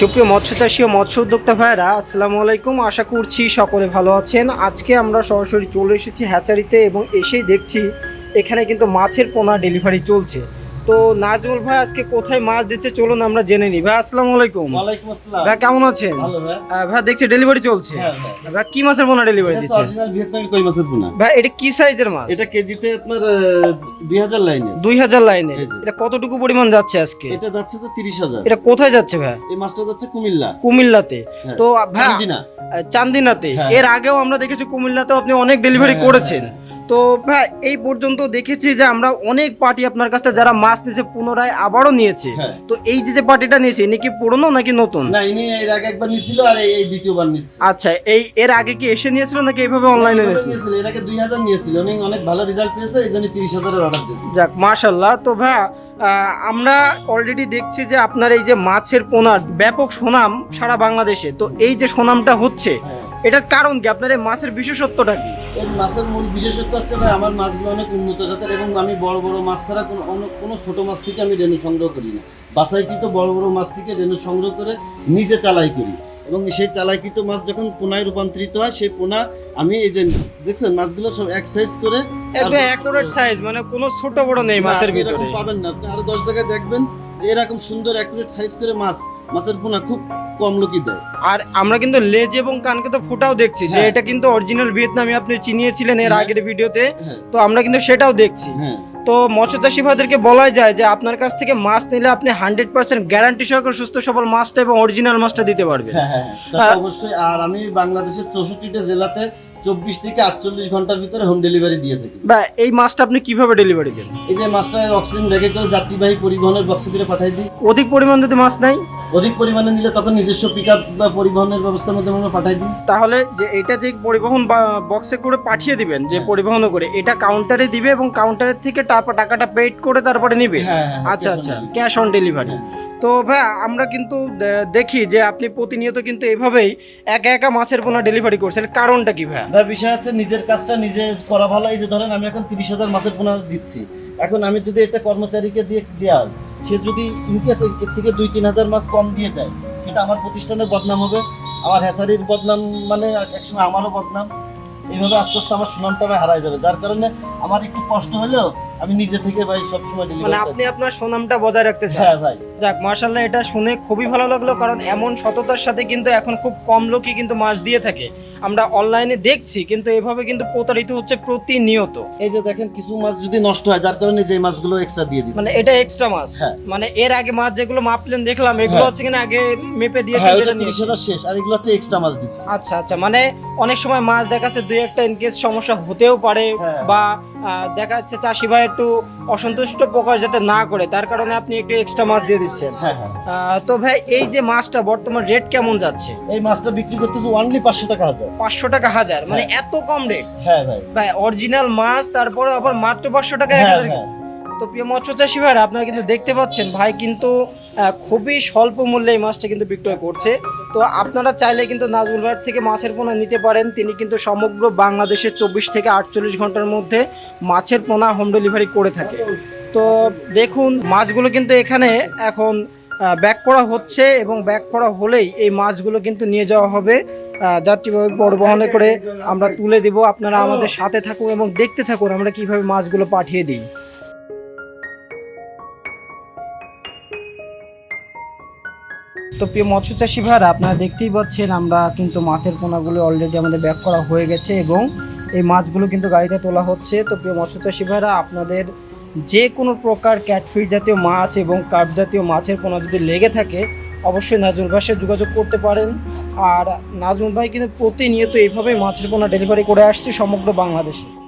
সুপ্রিয় মৎস্য চাষী ও মৎস্য উদ্যোক্তা ভাইরা আসসালামু আলাইকুম। আশা করছি সকলে ভালো আছেন। আজকে আমরা সরাসরি চলে এসেছি হ্যাচারিতে এবং এসেই দেখছি এখানে কিন্তু মাছের পোনা ডেলিভারি চলছে। তো নাজমুল ভাই আজকে কোথায় মাছ দিচ্ছে চলুন আমরা জেনে নিই। ভাই আসসালামু আলাইকুম। ওয়ালাইকুম আসসালাম। ভাই কেমন আছেন? ভালো ভাই। ভাই দেখছি ডেলিভারি চলছে। হ্যাঁ ভাই। কি মাছের পোনা ডেলিভারি দিচ্ছে? অরিজিনাল ভিয়েতনামি কই মাছের ভাই এটা কি সাইজের মাছ? এটা কেজিতে আপনার দুই হাজার লাইনে। দুই হাজার লাইনে। এটা কতটুকু পরিমাণ যাচ্ছে আজকে? এটা যাচ্ছে তিরিশ হাজার। এটা কোথায় যাচ্ছে ভাই? এই মাছটা যাচ্ছে কুমিল্লা। কুমিল্লাতে। হ্যাঁ। তো ভাই চান্দিনা। চান্দিনাতে। হ্যাঁ। এর আগেও আমরা দেখেছি কুমিল্লাতেও আপনি অনেক ডেলিভারি করেছেন। তো ভাই এই পর্যন্ত দেখেছি যে আমরা অনেক পার্টি আপনার কাছ থেকে যারা মাছ নিয়েছে পুনরায় আবারও নিয়েছে। হ্যাঁ। তো এই যে যে পার্টিটা নিয়েছে ইনি কি পুরনো নাকি নতুন? না ইনি এর আগে একবার নিছিল আর এই দ্বিতীয়বার নিচ্ছে। আচ্ছা এই এর আগে কি এসে নিয়েছিল নাকি এইভাবে অনলাইনে নিয়েছিল? এর আগে দুই হাজার নিয়েছিল। উনি অনেক ভালো রেজাল্ট পেয়েছে এই জন্য তিরিশ হাজারের অর্ডার দিয়েছে। যাক মাশাল্লাহ তো ভাই আমরা অলরেডি দেখছি যে আপনার এই যে মাছের পোনার ব্যাপক সুনাম সারা বাংলাদেশে। তো এই যে সুনামটা হচ্ছে এটার কারণ কি? আপনার এই মাছের বিশেষত্বটা কি? এর মাছের মূল বিশেষত্ব হচ্ছে ভাই আমার মাছগুলো অনেক উন্নত জাতের এবং আমি বড় বড় মাছ ছাড়া কোনো অন্য কোনো ছোট মাছ থেকে আমি রেণু সংগ্রহ করি না। বাসাইকৃত বড় বড় মাছ থেকে রেণু সংগ্রহ করে নিজে চালাই করি। এবং সেই চালাইকৃত মাছ যখন পোনায় রূপান্তরিত হয় সেই পোনা আমি এই যে দেখছেন মাছগুলো সব এক সাইজ করে একদম অ্যাকুরেট সাইজ মানে কোনো ছোট বড় নেই মাছের ভিতরে। পাবেন না। আপনি আরও দশ জায়গায় দেখবেন যে এরকম সুন্দর অ্যাকুরেট সাইজ করে মাছ মাছের পোনা খুব কম লোকই দেয়। আর আমরা কিন্তু লেজ এবং কানকে তো ফুটাও দেখছি যে হ্যাঁ। এটা কিন্তু অরিজিনাল ভিয়েতনামি আপনি চিনিয়েছিলেন এর হ্যাঁ। আগের ভিডিওতে। হ্যাঁ। তো আমরা কিন্তু সেটাও দেখছি। তো মৎস্যচাষী ভাইদেরকে বলাই যায় যে আপনার কাছ থেকে মাছ নিলে আপনি হান্ড্রেড পার্সেন্ট গ্যারান্টি সহকারে সুস্থ সবল মাছটা এবং অরিজিনাল মাছটা দিতে পারবেন। অবশ্যই। আর আমি বাংলাদেশের চৌষট্টিটা জেলাতে চব্বিশ থেকে আটচল্লিশ ঘণ্টার ভিতরে হোম ডেলিভারি দিয়ে থাকি। বা এই মাছটা আপনি কীভাবে ডেলিভারি দেন? এই যে মাছটা অক্সিজেন ব্যাগে করে যাত্রীবাহী পরিবহনের বক্সে করে পাঠাই দিই। অধিক পরিমাণ যদি মাছ নাই? অধিক পরিমাণে নিলে তখন নিজস্ব পিক বা পরিবহনের ব্যবস্থার মধ্যে আমরা পাঠাই দিই। তাহলে যে এটা যে পরিবহন বক্সে করে পাঠিয়ে দিবেন যে হ্যাঁ। পরিবহন করে এটা কাউন্টারে দিবে এবং কাউন্টারের থেকে টাকাটা পেড করে তারপরে নিবে? হ্যাঁ হ্যাঁ আচ্ছা আচ্ছা ক্যাশ অন ডেলিভারি তো ভাই আমরা কিন্তু দেখি যে আপনি প্রতিনিয়ত কিন্তু এভাবেই একা একা মাছের পোনা ডেলিভারি করছেন। কারণটা কি ভাই? তার বিষয় হচ্ছে নিজের কাজটা নিজে করা ভালো। এই যে ধরেন আমি এখন তিরিশ হাজার মাছের পোনা দিচ্ছি। এখন আমি যদি এটা কর্মচারীকে দিয়ে দেওয়া হয়, সে যদি ইনকেস এর থেকে দুই তিন হাজার মাছ কম দিয়ে দেয় সেটা আমার প্রতিষ্ঠানের বদনাম হবে। আমার হ্যাচারির বদনাম মানে একসময় আমারও বদনাম। এইভাবে আস্তে আস্তে আমার সুনামটা ভাই হারাই যাবে। যার কারণে আমার একটু কষ্ট হলেও আমি নিজে থেকে ভাই সবসময় মানে ডেলিভারি আপনি আপনার সুনামটা বজায় রাখতে চান। হ্যাঁ ভাই। যাক মার্শাল্লাহ এটা শুনে খুবই ভালো লাগল কারণ এমন সততার সাথে কিন্তু এখন খুব কম লোকই কিন্তু মাছ দিয়ে থাকে আমরা অনলাইনে দেখছি কিন্তু এভাবে কিন্তু প্রতারিত হচ্ছে প্রতিনিয়ত এই যে দেখেন কিছু মাছ যদি নষ্ট হয় যার কারণে যে মাছগুলো এক্সট্রা দিয়ে দিচ্ছি মানে এটা এক্সট্রা মাছ হ্যাঁ। মানে এর আগে মাছ যেগুলো মাপলেন দেখলাম এগুলো হ্যাঁ। হচ্ছে কিনা আগে মেপে হ্যাঁ যেটা ওইটা তিরিশ নিয়েছেন। শেষ আর এগুলো হচ্ছে এক্সট্রা মাছ দিচ্ছি আচ্ছা আচ্ছা মানে অনেক সময় মাছ দেখাচ্ছে দুই একটা ইনকেস সমস্যা হতেও পারে। বা দেখা যাচ্ছে চাষি ভাই একটু অসন্তুষ্ট প্রকাশ যাতে না করে তার কারণে আপনি একটু এক্সট্রা মাছ দিয়ে দিচ্ছেন হ্যাঁ হ্যাঁ। আহ, তো ভাই এই যে মাছটা বর্তমান রেট কেমন যাচ্ছে? এই মাছটা বিক্রি করতেছে অনলি পাঁচশো টাকা হাজার। পাঁচশো টাকা হাজার মানে এত কম রেট হ্যাঁ ভাই। ভাই অরিজিনাল মাছ তারপরে আবার মাত্র পাঁচশো টাকা এক হ্যাঁ হাজার। হ্যাঁ। তো প্রিয় মৎস্য চাষি ভাইরা আপনারা কিন্তু দেখতে পাচ্ছেন ভাই কিন্তু খুবই স্বল্প মূল্যে এই মাছটা কিন্তু বিক্রয় করছে। তো আপনারা চাইলে কিন্তু নাজুল ভাইয়ের থেকে মাছের পোনা নিতে পারেন। তিনি কিন্তু সমগ্র বাংলাদেশের চব্বিশ থেকে আটচল্লিশ ঘণ্টার মধ্যে মাছের পোনা হোম ডেলিভারি করে থাকে। তো দেখুন, মাছগুলো কিন্তু এখানে এখন ব্যাক করা হচ্ছে এবং ব্যাক করা হলেই এই মাছগুলো কিন্তু নিয়ে যাওয়া হবে। যাত্রীবাহী পরিবহনে করে আমরা তুলে দেব। আপনারা আমাদের সাথে থাকুন এবং দেখতে থাকুন আমরা কীভাবে মাছগুলো পাঠিয়ে দিই। তো প্রিয় মৎস্য চাষি ভাইরা আপনারা দেখতেই পাচ্ছেন আমরা কিন্তু মাছের পোনাগুলো অলরেডি আমাদের ব্যাক করা হয়ে গেছে এবং এই মাছগুলো কিন্তু গাড়িতে তোলা হচ্ছে। তো প্রিয় মৎস্য চাষি ভাইরা আপনাদের যে কোনো প্রকার ক্যাটফিট জাতীয় মাছ এবং কার্প জাতীয় মাছের পোনা যদি লেগে থাকে, অবশ্যই নাজমুল ভাইয়ের সাথে যোগাযোগ করতে পারেন। আর নাজমুল ভাই কিন্তু প্রতিনিয়ত এইভাবে মাছের পোনা ডেলিভারি করে আসছে সমগ্র বাংলাদেশে।